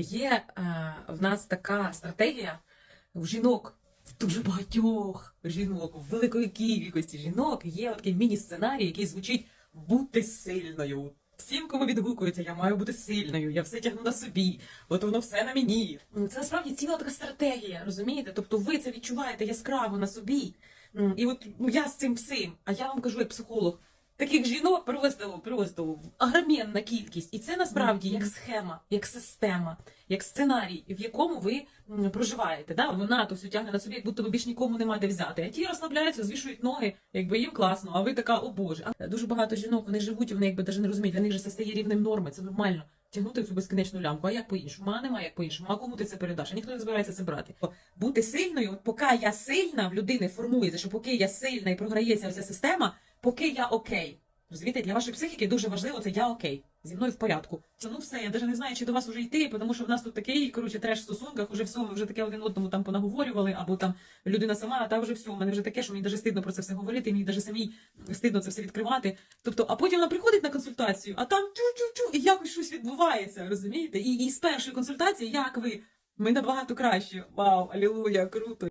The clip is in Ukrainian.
Є е, в нас така стратегія у жінок, дуже багатьох жінок, в великої кількості жінок є такий міні-сценарій, який звучить бути сильною. Всім, кому відгукується, я маю бути сильною, я все тягну на собі, от воно все на мені. Це насправді ціла така стратегія, розумієте? Тобто ви це відчуваєте яскраво на собі. І от ну, я з цим всім, а я вам кажу як психолог, таких жінок просто, просто агроменна кількість. І це насправді як схема, як система, як сценарій, в якому ви проживаєте. Да? Вона то все тягне на собі, як будто би більш нікому нема де взяти. А ті розслабляються, звішують ноги, якби їм класно, а ви така, о Боже. А дуже багато жінок вони живуть, і вони якби навіть не розуміють, для них же це стає рівнем норми, це нормально. Тягнути цю безкінечну лямку, а як по-іншому? А немає як по-іншому. А кому ти це передаш? А ніхто не збирається це брати. Бути сильною, от поки я сильна, в людини формується, що поки я сильна і програється вся система, поки я окей. Розумієте, для вашої психіки дуже важливо це я окей. Зі мною в порядку. Це ну все, я навіть не знаю, чи до вас вже йти, тому що в нас тут такий, коротше, треш в стосунках, уже все, ми вже таке один одному там понаговорювали, або там людина сама, а та вже все, у мене вже таке, що мені навіть стидно про це все говорити, мені навіть самій стидно це все відкривати. Тобто, а потім вона приходить на консультацію, а там чу-чу-чу, і якось щось відбувається, розумієте? І, і з першої консультації, як ви? Ми набагато краще. Вау, алілуя, круто.